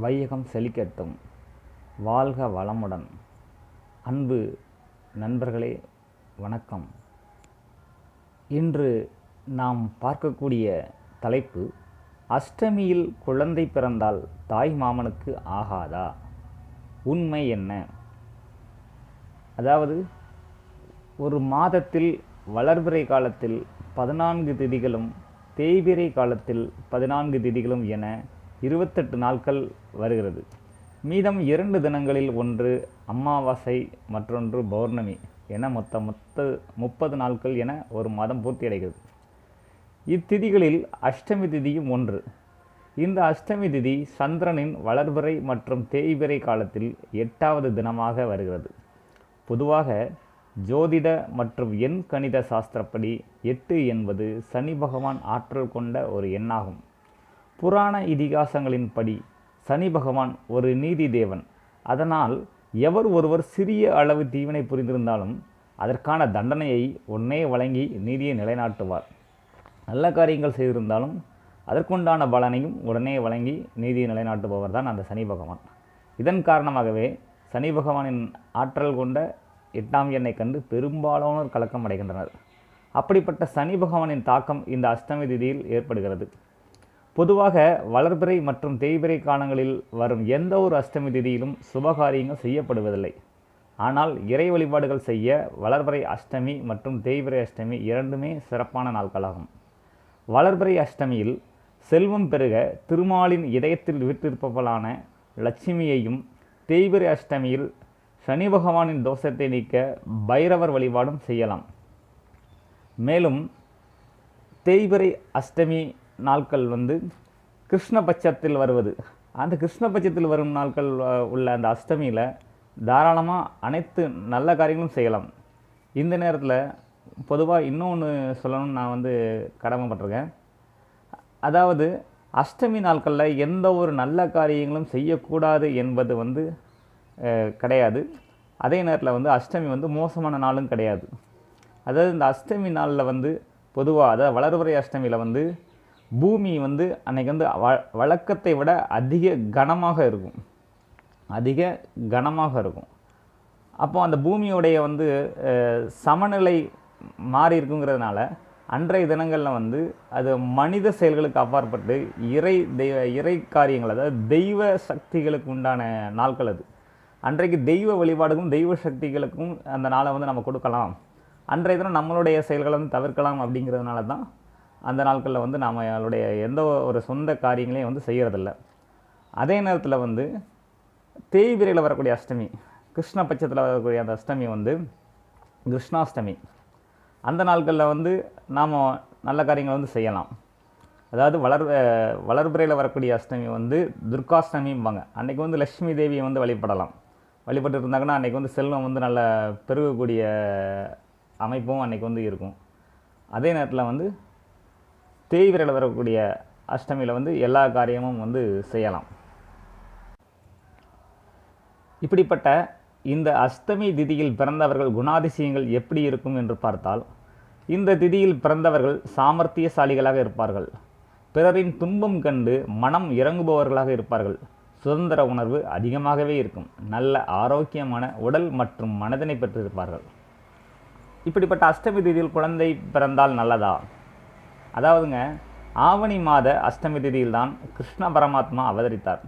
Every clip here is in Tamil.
வையகம் செழிக்கட்டும். வாழ்க வளமுடன். அன்பு நண்பர்களே வணக்கம். இன்று நாம் பார்க்கக்கூடிய தலைப்பு அஷ்டமியில் குழந்தை பிறந்தால் தாய் மாமனுக்கு ஆகாதா? உண்மை என்ன? அதாவது ஒரு மாதத்தில் வளர்பிறை காலத்தில் பதினான்கு திதிகளும் தேய்பிறை காலத்தில் பதினான்கு திதிகளும் என இருபத்தெட்டு நாட்கள் வருகிறது. மீதம் இரண்டு தினங்களில் ஒன்று அமாவாசை மற்றொன்று பௌர்ணமி என மொத்த மொத்த முப்பது நாட்கள் என ஒரு மாதம் பூர்த்தியடைகிறது. இத்திதிகளில் அஷ்டமி திதியும் ஒன்று. இந்த அஷ்டமி திதி சந்திரனின் வளர்பிறை மற்றும் தேய்பிறை காலத்தில் எட்டாவது தினமாக வருகிறது. பொதுவாக ஜோதிட மற்றும் எண் கணித சாஸ்திரப்படி எட்டு என்பது சனி பகவான் ஆற்றல் கொண்ட ஒரு எண்ணாகும். புராண இதிகாசங்களின்படி சனி பகவான் ஒரு நீதி தேவன். அதனால் எவர் ஒருவர் சிறிய அளவு தீவினை புரிந்திருந்தாலும் அதற்கான தண்டனையை உடனே வழங்கி நீதியை நிலைநாட்டுவார். நல்ல காரியங்கள் செய்திருந்தாலும் அதற்குண்டான பலனையும் உடனே வழங்கி நீதியை நிலைநாட்டுபவர் தான் அந்த சனி பகவான். இதன் காரணமாகவே சனி பகவானின் ஆற்றல் கொண்ட எட்டாம் எண்ணை கண்டு பெரும்பாலானோர் கலக்கம் அடைகின்றனர் அப்படிப்பட்ட சனி பகவானின் தாக்கம் இந்த அஷ்டமி திதியில் ஏற்படுகிறது. பொதுவாக வளர்பிறை மற்றும் தேய்பிறை காலங்களில் வரும் எந்த ஒரு அஷ்டமி திதியிலும் சுபகாரியங்கள் செய்யப்படுவதில்லை. ஆனால் இறை வழிபாடுகள் செய்ய வளர்பிறை அஷ்டமி மற்றும் தேய்பிறை அஷ்டமி இரண்டுமே சிறப்பான நாட்களாகும். வளர்பிறை அஷ்டமியில் செல்வம் பெருக திருமாலின் இதயத்தில் வீற்றிருப்பவளான லட்சுமியையும் தேய்பிறை அஷ்டமியில் சனி பகவானின் தோஷத்தை நீக்க பைரவர் வழிபாடும் செய்யலாம். மேலும் தேய்பிறை அஷ்டமி நாட்கள் வந்து கிருஷ்ணபட்சத்தில் வருவது. அந்த கிருஷ்ணபட்சத்தில் வரும் நாட்கள் உள்ள அந்த அஷ்டமியில் தாராளமாக அனைத்து நல்ல காரியங்களும் செய்யலாம். இந்த நேரத்தில் பொதுவாக இன்னொன்று சொல்லணும்னு நான் வந்து கடமைப்பட்டிருக்கேன். அதாவது அஷ்டமி நாட்களில் எந்த ஒரு நல்ல காரியங்களும் செய்யக்கூடாது என்பது வந்து கிடையாது. அதே நேரத்தில் வந்து அஷ்டமி வந்து மோசமான நாளும் கிடையாது. அதாவது இந்த அஷ்டமி நாளில் வந்து பொதுவாக அதாவது வளர்பிறை அஷ்டமியில் வந்து பூமி வந்து அன்றைக்கி வந்து வ வழக்கத்தை விட அதிக கனமாக இருக்கும். அதிக கனமாக இருக்கும். அப்போ அந்த பூமியுடைய வந்து சமநிலை மாறி இருக்குங்கிறதுனால அன்றைய தினங்களில் வந்து அது மனித செயல்களுக்கு அப்பாற்பட்டு இறை தெய்வ இறை காரியங்கள் அதாவது தெய்வ சக்திகளுக்கு உண்டான நாட்கள் அது. அன்றைக்கு தெய்வ வழிபாடுக்கும் தெய்வ சக்திகளுக்கும் அந்த நாளை வந்து நம்ம கொடுக்கலாம். அன்றைய தினம் நம்மளுடைய செயல்களை வந்து தவிர்க்கலாம் அப்படிங்கிறதுனால தான் அந்த நாட்களில் வந்து நாம் நம்மளுடைய எந்த ஒரு சொந்த காரியங்களையும் வந்து செய்கிறதில்ல அதே நேரத்தில் வந்து தேய்பிரையில் வரக்கூடிய அஷ்டமி கிருஷ்ண பட்சத்தில் வரக்கூடிய அந்த அஷ்டமி வந்து கிருஷ்ணாஷ்டமி. அந்த நாட்களில் வந்து நாம் நல்ல காரியங்களை வந்து செய்யலாம். அதாவது வளர் வளர்பிறையில் வரக்கூடிய அஷ்டமி வந்து துர்காஷ்டமிம்பாங்க. அன்றைக்கி வந்து லக்ஷ்மி தேவியை வந்து வழிபடலாம். வழிபட்டு இருந்தாங்கன்னா அன்றைக்கி வந்து செல்வம் வந்து நல்ல பெருகக்கூடிய அமைப்பும் அன்றைக்கி வந்து இருக்கும். அதே நேரத்தில் வந்து தேய்விரையில் வரக்கூடிய அஷ்டமியில் வந்து எல்லா காரியமும் வந்து செய்யலாம். இப்படிப்பட்ட இந்த அஷ்டமி திதியில் பிறந்தவர்கள் குணாதிசயங்கள் எப்படி இருக்கும் என்று பார்த்தால் இந்த திதியில் பிறந்தவர்கள் சாமர்த்தியசாலிகளாக இருப்பார்கள். பிறரின் துன்பம் கண்டு மனம் இறங்குபவர்களாக இருப்பார்கள். சுதந்திர உணர்வு அதிகமாகவே இருக்கும். நல்ல ஆரோக்கியமான உடல் மற்றும் மனதினை பெற்றிருப்பார்கள். இப்படிப்பட்ட அஷ்டமி திதியில் குழந்தை பிறந்தால் நல்லதா? அதாவதுங்க ஆவணி மாத அஷ்டமி திதியில்தான் கிருஷ்ண பரமாத்மா அவதரித்தார்.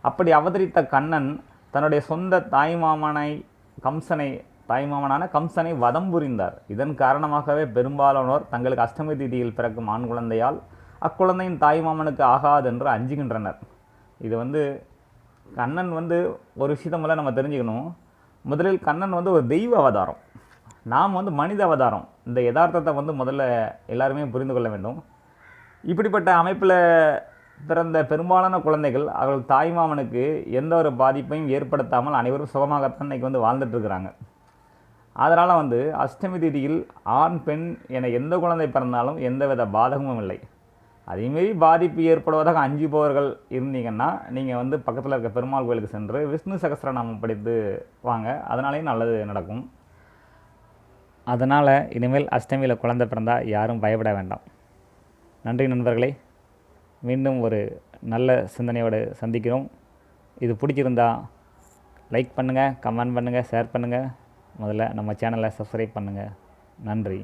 அப்படி அவதரித்த கண்ணன் தன்னுடைய சொந்த தாய்மாமனை கம்சனை தாய்மாமனான கம்சனை வதம் புரிந்தார். இதன் காரணமாகவே பெரும்பாலானோர் தங்களுக்கு அஷ்டமி திதியில் பிறக்கும் ஆண் குழந்தையால் அக்குழந்தையின் தாய்மாமனுக்கு ஆகாது என்று அஞ்சுகின்றனர். இது வந்து கண்ணன் வந்து ஒரு விஷயத்த முதல்ல நம்ம தெரிஞ்சுக்கணும். முதலில் கண்ணன் வந்து ஒரு தெய்வ அவதாரம். நாம் வந்து மனித அவதாரம். இந்த யதார்த்தத்தை வந்து முதல்ல எல்லாருமே புரிந்து கொள்ள வேண்டும். இப்படிப்பட்ட அமைப்பில் பிறந்த பெரும்பாலான குழந்தைகள் அவர்கள் தாய்மாமனுக்கு எந்த ஒரு பாதிப்பையும் ஏற்படுத்தாமல் அனைவரும் சுகமாகத்தான் இன்றைக்கி வந்து வாழ்ந்துட்டுருக்குறாங்க அதனால் வந்து அஷ்டமி திதியில் ஆண் பெண் என எந்த குழந்தை பிறந்தாலும் எந்தவித பாதகமும் இல்லை. அதேமாரி பாதிப்பு ஏற்படுவதாக அஞ்சுபவர்கள் இருந்தீங்கன்னா நீங்கள் வந்து பக்கத்தில் இருக்க பெருமாள் கோயிலுக்கு சென்று விஷ்ணு சகசிரநாமம் படித்து வாங்க. அதனாலேயும் நல்லது நடக்கும். அதனால் இனிமேல் அஷ்டமியில் குழந்தை பிறந்தா யாரும் பயப்பட வேண்டாம். நன்றி நண்பர்களே. மீண்டும் ஒரு நல்ல சிந்தனையோடு சந்திக்கிறோம். இது பிடிச்சிருந்தா லைக் பண்ணுங்கள் கமெண்ட் பண்ணுங்கள் ஷேர் பண்ணுங்கள் முதல்ல நம்ம சேனலை சப்ஸ்கிரைப் பண்ணுங்கள் நன்றி.